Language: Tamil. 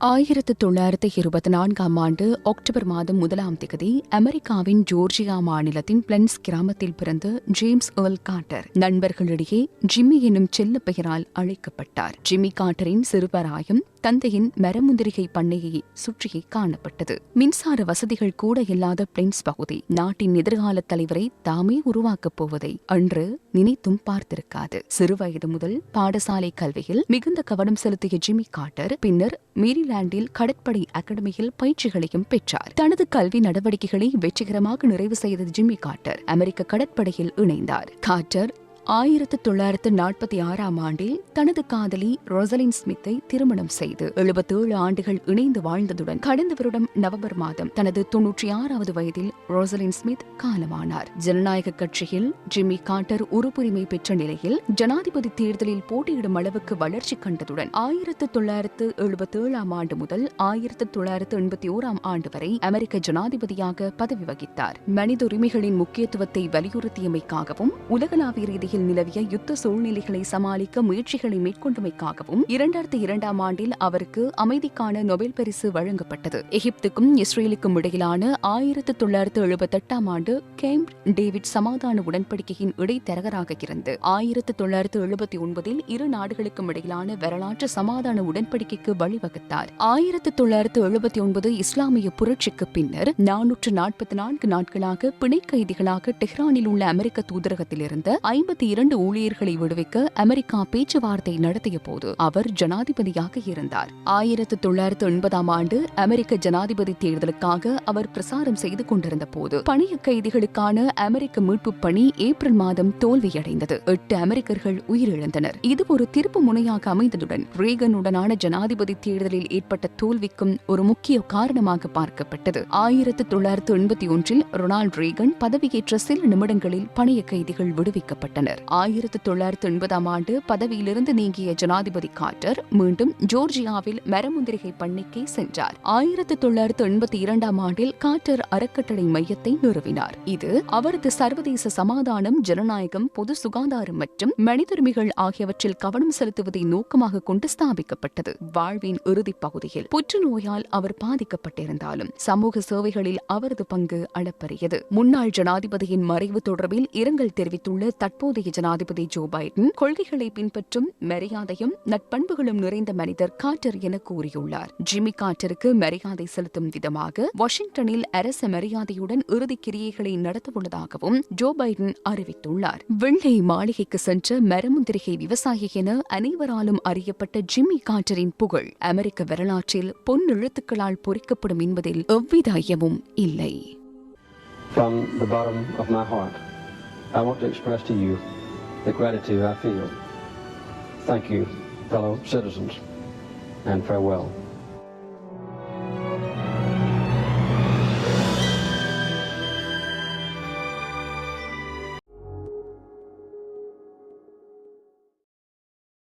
ஆயிரத்து தொள்ளாயிரத்து இருபத்தி நான்காம் ஆண்டு அக்டோபர் மாதம் முதலாம் திகதி அமெரிக்காவின் ஜோர்ஜியா மாநிலத்தின் பிளன்ஸ் கிராமத்தில் பிறந்த ஜேம்ஸ் ஏர்ல் காட்டர் நண்பர்களிடையே ஜிம்மி எனும் செல்ல பெயரால் அழைக்கப்பட்டார். ஜிம்மி காட்டரின் சிறுவராயம் தந்தையின் மரமுந்திரிகை பண்ணையை சுற்றியே காணப்பட்டது. மின்சார வசதிகள் கூட இல்லாத பிளென்ஸ் பகுதி நாட்டின் எதிர்கால தலைவரை தாமே உருவாக்கப் போவதை அன்று நினைத்தும் பார்த்திருக்காது. சிறுவயது முதல் பாடசாலை கல்வியில் மிகுந்த கவனம் செலுத்திய ஜிம்மி காட்டர் பின்னர் மேரிலாண்டில் கடற்படை அகாடமியில் பயிற்சிகளையும் பெற்றார். தனது கல்வி நடவடிக்கைகளை வெற்றிகரமாக நிறைவு செய்த ஜிம்மி காட்டர். அமெரிக்க கடற்படையில் இணைந்தார். காட்டர் ஆயிரத்து தொள்ளாயிரத்து நாற்பத்தி ஆறாம் ஆண்டில் தனது காதலி ரொசலின் ஸ்மித்தை திருமணம் செய்து எழுபத்தேழு ஆண்டுகள் இணைந்து வாழ்ந்ததுடன் கடந்த வருடம் நவம்பர் மாதம் தனது தொன்னூற்றி ஆறாவது வயதில் ரொசலின் ஸ்மித் காலமானார். ஜனநாயக கட்சியில் ஜிம்மி காட்டர் உறுப்புரிமை பெற்ற நிலையில் ஜனாதிபதி தேர்தலில் போட்டியிடும் அளவுக்கு வளர்ச்சி கண்டதுடன் ஆயிரத்து தொள்ளாயிரத்து எழுபத்தேழாம் ஆண்டு முதல் ஆயிரத்து தொள்ளாயிரத்து எண்பத்தி ஓராம் ஆண்டு வரை அமெரிக்க ஜனாதிபதியாக பதவி வகித்தார். மனித உரிமைகளின் முக்கியத்துவத்தை வலியுறுத்தியமைக்காகவும் உலகளாவிய ரீதியில் நிலவிய யுத்த சூழ்நிலைகளை சமாளிக்க முயற்சிகளை மேற்கொண்டமைக்காகவும் இரண்டாயிரத்தி இரண்டாம் ஆண்டில் அவருக்கு அமைதிக்கான நொபேல் பரிசு வழங்கப்பட்டது. எகிப்துக்கும் இஸ்ரேலுக்கும் இடையிலான ஆயிரத்தி தொள்ளாயிரத்து எழுபத்தெட்டாம் ஆண்டு கேம்ப் டேவிட் சமாதான உடன்படிக்கையின் இடைத்தரகராக இருந்து ஆயிரத்தி தொள்ளாயிரத்து எழுபத்தி ஒன்பதில் இரு நாடுகளுக்கும் இடையிலான வரலாற்று சமாதான உடன்படிக்கைக்கு வழிவகுத்தார். ஆயிரத்தி தொள்ளாயிரத்து எழுபத்தி ஒன்பது இஸ்லாமிய புரட்சிக்கு பின்னர் நானூற்று நாற்பத்தி நான்கு நாட்களாக பிணை கைதிகளாக டெஹ்ரானில் உள்ள அமெரிக்க தூதரகத்தில் இருந்த ஐம்பத்தி இரண்டு ஊழியர்களை விடுவிக்க அமெரிக்கா பேச்சுவார்த்தை நடத்திய போது அவர் ஜனாதிபதியாக இருந்தார். ஆயிரத்து தொள்ளாயிரத்து எண்பதாம் ஆண்டு அமெரிக்க ஜனாதிபதி தேர்தலுக்காக அவர் பிரசாரம் செய்து கொண்டிருந்த போது பணிய கைதிகளுக்கான அமெரிக்க மீட்பு பணி ஏப்ரல் மாதம் தோல்வியடைந்தது. எட்டு அமெரிக்கர்கள் உயிரிழந்தனர். இது ஒரு திருப்பு முனையாக அமைந்ததுடன் ரீகனுடனான ஜனாதிபதி தேர்தலில் ஏற்பட்ட தோல்விக்கும் ஒரு முக்கிய காரணமாக பார்க்கப்பட்டது. ஆயிரத்து தொள்ளாயிரத்து எண்பத்தி ஒன்றில் ரொனால்ட் ரேகன் பதவியேற்ற சில நிமிடங்களில் பணிய கைதிகள் விடுவிக்கப்பட்டனர். கொண்டனர் ஆயிரத்தி தொள்ளாயிரத்தி எண்பதாம் ஆண்டு பதவியிலிருந்து நீங்கிய ஜனாதிபதி கார்டர் மீண்டும் ஜோர்ஜியாவில் மரமுந்திரிகை பண்ணைக்கு சென்றார். ஆயிரத்தி தொள்ளாயிரத்தி எண்பத்தி இரண்டாம் ஆண்டில் கார்டர் அறக்கட்டளை மையத்தை நிறுவினார். இது அவரது சர்வதேச சமாதானம் ஜனநாயகம் பொது சுகாதாரம் மற்றும் மனிதுரிமைகள் ஆகியவற்றில் கவனம் செலுத்துவதை நோக்கமாக கொண்டு ஸ்தாபிக்கப்பட்டது. வாழ்வின் இறுதிப் பகுதியில் புற்றுநோயால் அவர் பாதிக்கப்பட்டிருந்தாலும் சமூக சேவைகளில் அவரது பங்கு அளப்பரியது. முன்னாள் ஜனாதிபதியின் மறைவு தொடர்பில் இரங்கல் தெரிவித்துள்ள தற்போது தற்போதைய ஜனாதிபதி ஜோ பைடன் கொள்கைகளை பின்பற்றும் மரியாதையும் நட்பண்புகளும் நிறைந்த மனிதர் காட்டர் என கூறியுள்ளார். ஜிம்மி காட்டருக்கு மரியாதை செலுத்தும் விதமாக வாஷிங்டனில் அரச மரியாதையுடன் இறுதி கிரியைகளை நடத்தவுள்ளதாகவும் ஜோ பைடன் அறிவித்துள்ளார். வெள்ளை மாளிகைக்கு சென்ற மரமுந்திரிகை விவசாயி என அனைவராலும் அறியப்பட்ட ஜிம்மி காட்டரின் புகழ் அமெரிக்க வரலாற்றில் பொன் எழுத்துக்களால் பொறிக்கப்படும் என்பதில் எவ்வித ஐயமும் இல்லை. From the bottom of my heart, I want to express to you the gratitude I feel. Thank you, fellow citizens, and farewell.